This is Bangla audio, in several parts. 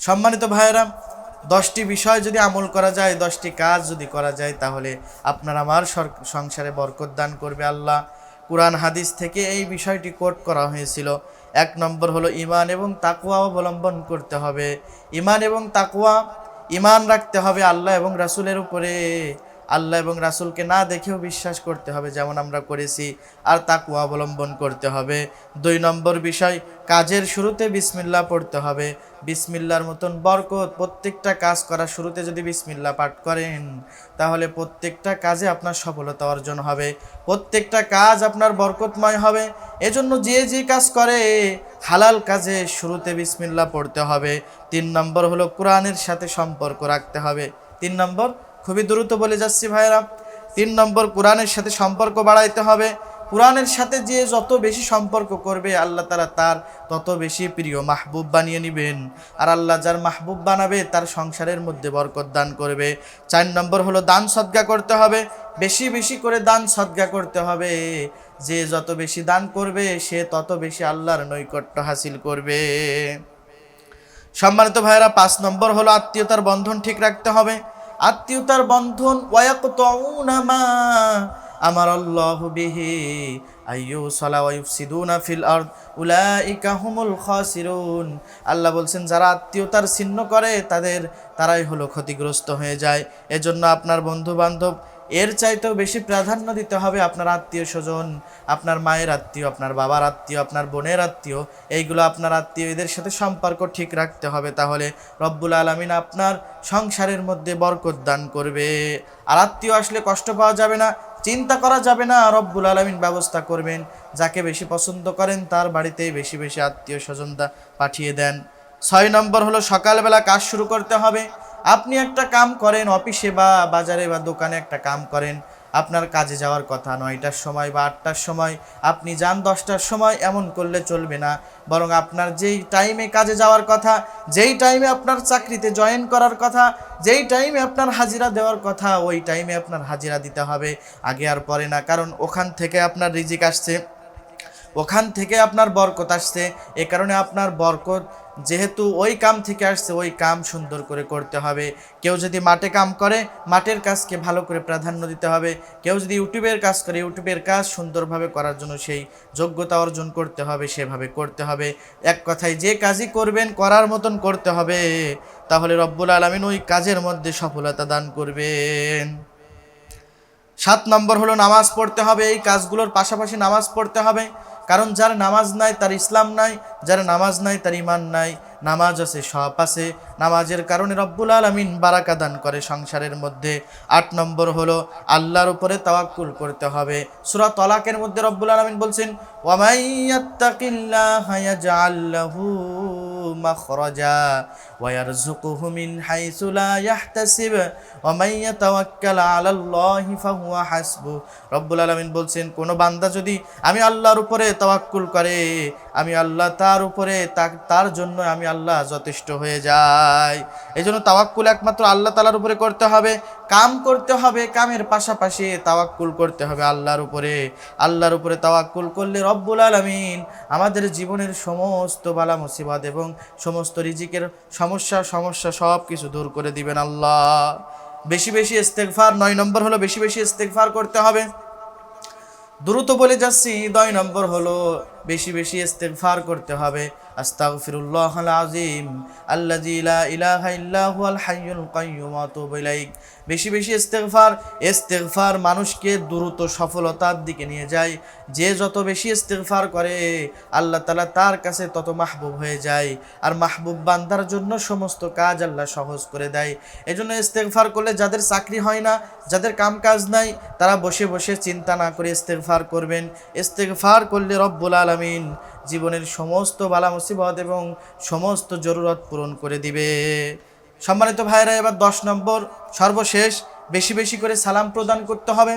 সম্মানিত ভাইয়েরা, দশটি বিষয় যদি আমল করা যায়, দশটি কাজ যদি করা যায়, তাহলে আপনার আমার সংসারে বরকত দান করবে আল্লাহ। কোরআন হাদিস থেকে এই বিষয়টি কোট করা হয়েছিল। এক নম্বর হলো ইমান এবং তাকুয়া অবলম্বন করতে হবে। ইমান এবং তাকুয়া ইমান রাখতে হবে আল্লাহ এবং রাসুলের উপরে। আল্লাহ এবং রাসূলকে না দেখেও বিশ্বাস করতে হবে, যেমন আমরা করেছি, আর তাকুয়া অবলম্বন করতে হবে। দুই নম্বর বিষয়, কাজের শুরুতে বিসমিল্লাহ পড়তে হবে। বিসমিল্লার মতন বরকত, প্রত্যেকটা কাজ করার শুরুতে যদি বিসমিল্লাহ পাঠ করেন, তাহলে প্রত্যেকটা কাজে আপনার সফলতা অর্জন হবে। প্রত্যেকটা কাজ আপনার বরকতময় হবে। এজন্য যে যে কাজ করে, হালাল কাজে শুরুতে বিসমিল্লাহ পড়তে হবে। তিন নম্বর হলো কোরআনের সাথে সম্পর্ক রাখতে হবে। তিন নম্বর খুবই দ্রুত বলে যাচ্ছি ভাইরা তিন নম্বর, কোরআনের সাথে সম্পর্ক বাড়াইতে হবে। কোরআনের সাথে যে যত বেশি সম্পর্ক করবে, আল্লাহ তারা তার তত বেশি প্রিয় মাহবুব বানিয়ে নেবেন। আর আল্লাহ যার মাহবুব বানাবে, তার সংসারের মধ্যে বরকত দান করবে। চার নম্বর হলো দান সদ্গা করতে হবে। বেশি বেশি করে দান সদ্গা করতে হবে। যে যত বেশি দান করবে, সে তত বেশি আল্লাহর নৈকট্য হাসিল করবে। সম্মানিত ভাইয়েরা, পাঁচ নম্বর হলো আত্মীয়তার বন্ধন ঠিক রাখতে হবে। আত্মীয়তার বন্ধন আমার আল্লাহ বিহি, আইয়ু সালা ওয়াইফসিদুনা ফিল আর্দ, উলাইকা হুমুল খাসিরুন। আল্লাহ বলছেন, যারা আত্মীয়তার ছিন্ন করে, তাদের, তারাই হলো ক্ষতিগ্রস্ত হয়ে যায়। এজন্য আপনার বন্ধু বান্ধব এর চাইতেও বেশি প্রাধান্য দিতে হবে আপনার আত্মীয় স্বজন, আপনার মায়ের আত্মীয়, আপনার বাবার আত্মীয়, আপনার বোনের আত্মীয়। এইগুলো আপনার আত্মীয় এদের সাথে সম্পর্ক ঠিক রাখতে হবে, তাহলে রব্বুল আলমিন আপনার সংসারের মধ্যে বরকত দান করবে। আর আত্মীয় আসলে কষ্ট পাওয়া যাবে না, চিন্তা করা যাবে না, রব্বুল আলমিন ব্যবস্থা করবেন। যাকে বেশি পছন্দ করেন তার বাড়িতেই বেশি বেশি আত্মীয় স্বজনটা পাঠিয়ে দেন। ছয় নম্বর হলো সকালবেলা কাজ শুরু করতে হবে। আপনি একটা কাম করেন, অফিসে বা বাজারে বা দোকানে একটা কাম করেন, আপনার কাজে যাওয়ার কথা নয়টার সময় বা আটটার সময়, আপনি যান দশটার সময়, এমন করলে চলবে না। বরং আপনার যেই টাইমে কাজে যাওয়ার কথা, যেই টাইমে আপনার চাকরিতে জয়েন করার কথা, যেই টাইমে আপনার হাজিরা দেওয়ার কথা, ওই টাইমে আপনার হাজিরা দিতে হবে। আগে আর পরে না, কারণ ওখান থেকে আপনার রিজিক আসছে, ওখান থেকে আপনার বরকত আসছে। এ কারণে আপনার বরকত যেহেতু ওই কাম থেকে আসছে, ওই কাম সুন্দর করে করতে হবে। কেউ যদি মাঠে কাম করে, মাঠের কাজকে ভালো করে প্রাধান্য দিতে হবে। কেউ যদি ইউটিউবের কাজ করে, ইউটিউবের কাজ সুন্দরভাবে করার জন্য সেই যোগ্যতা অর্জন করতে হবে, সেভাবে করতে হবে। এক কথায়, যে কাজই করবেন, করার মতন করতে হবে, তাহলে রব্বুল আলমিন ওই কাজের মধ্যে সফলতা দান করবেন। সাত নম্বর হলো নামাজ পড়তে হবে। এই কাজগুলোর পাশাপাশি নামাজ পড়তে হবে। কারণ যার নামাজ নাই, তার ইসলাম নাই, যার নামাজ নাই, তার ইমান নাই। নামাজ আছে, সব আছে। নামাজের কারণে রব্বুল আলমিন বারাকা দান করে সংসারের মধ্যে। আট নম্বর হলো, আল্লাহর উপরে তাওয়াক্কুল করতে হবে। সুরা তলাকের মধ্যে রব্বুল আলমিন বলছেন ওয়ামাইয়াত্তাকিল্লাহা ইয়াজআল লাহু ويرزقه من حيث لا يحتسب ومن يتوكل على الله فهو حسبه রব্বুল আলামিন বলছেন, কোন বান্দা যদি আমি আল্লাহর উপরে তাওয়াক্কুল করে আমি আল্লাহ তার উপরে তার জন্য আমি আল্লাহ যথেষ্ট হয়ে যাই। এই জন্য তাওয়াক্কুল একমাত্র আল্লাহ তালার উপরে করতে হবে, কাম করতে হবে, কামের পাশাপাশি তাওয়াক্কুল করতে হবে আল্লাহর উপরে। আল্লাহর উপরে তাওয়াক্কুল করলে রব্বুল আলামিন আমাদের জীবনের সমস্ত বালা মুসিবত এবং সমস্ত রিজিকের সমস্যা সমস্যা সব কিছু দূর করে দিবেন আল্লাহ। বেশি বেশি ইস্তেগফার, নয় নম্বর হলো বেশি বেশি ইস্তেগফার করতে হবে। দ্রুত বলে যাচ্ছি, নয় নম্বর হলো বেশি বেশি ইস্তেগফার করতে হবে। আস্তাগফিরুল্লাহ আল আজিম আল্লাযী লা ইলাহা হুয়াল হাইয়ুল কাইয়্যুম ইলাইক। বেশি বেশি ইস্তেগফার ইস্তেগফার মানুষকে দ্রুত সফলতার দিকে নিয়ে যায়। যে যত বেশি ইস্তেগফার করে, আল্লাহ তাআলা তার কাছে তত মাহবুব হয়ে যায়। আর মাহবুব বান্দার জন্য সমস্ত কাজ আল্লাহ সহজ করে দেয়। এজন্য ইস্তেগফার করলে যাদের চাকরি হয় না, যাদের কাম কাজ নাই, তারা বসে বসে চিন্তা না করে ইস্তেগফার করবেন। ইস্তেগফার করলে রব্বুল আলামিন জীবনের সমস্ত বালা মুসিবত এবং সমস্ত জরুরত পূরণ করে দিবে। সম্মানিত ভাইরা এবার দশ নম্বর, সর্বশেষ বেশি বেশি করে সালাম প্রদান করতে হবে।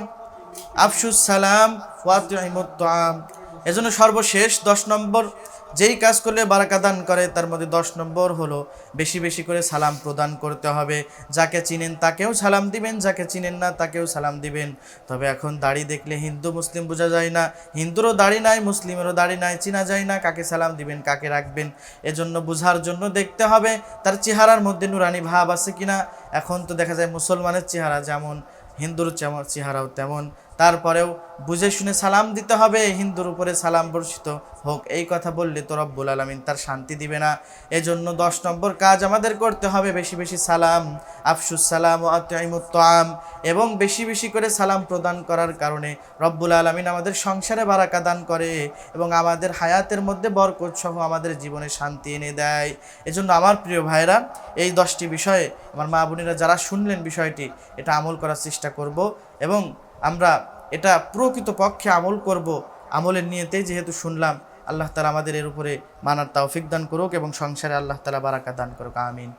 আফসুস সালাম ওয়াতিমুত্তাম এজন্য সর্বশেষ দশ নম্বর যেই কাজ করলে বারাকা দান করে, তার মধ্যে দশ নম্বর হলো বেশি বেশি করে সালাম প্রদান করতে হবে। যাকে চিনেন তাকেও সালাম দিবেন, যাকে চিনেন না তাকেও সালাম দিবেন। তবে এখন দাড়ি দেখলে হিন্দু, মুসলিম বোঝা যায় না। হিন্দুরও দাড়ি নাই, মুসলিমেরও দাড়ি নাই, চিনা যায় না কাকে সালাম দিবেন, কাকে রাখবেন। এজন্য বোঝার জন্য দেখতে হবে তার চেহারার মধ্যে নুরানি ভাব আছে কিনা। এখন তো দেখা যায় মুসলমানের চেহারা যেমন, হিন্দুর চেহারাও তেমন। তারপরেও বুঝে শুনে সালাম দিতে হবে, হিন্দুর উপরে সালাম বর্ষিত হোক। এই কথা বললে তো রব্বুল আলমিন তার শান্তি দিবে না। এজন্য দশ নম্বর কাজ আমাদের করতে হবে, বেশি বেশি সালাম, আফসুস সালাম ও আত্মাইমুত্তাম এবং বেশি বেশি করে সালাম প্রদান করার কারণে রব্বুল আলমিন আমাদের সংসারে বারাকা দান করে এবং আমাদের হায়াতের মধ্যে বরকত সহ আমাদের জীবনে শান্তি এনে দেয়। এজন্য আমার প্রিয় ভাইরা এই দশটি বিষয়ে, আমার মা বোনেরা যারা শুনলেন বিষয়টি, এটা আমল করার চেষ্টা করব। এবং আমরা এটা প্রকৃত পক্ষে আমল করব, আমলের নিয়েতেই যেহেতু শুনলাম, আল্লাহ তালা আমাদের এর উপরে মানার তাওফিক দান করুক এবং সংসারে আল্লাহ তালা বারাকা দান করুক, আমিন।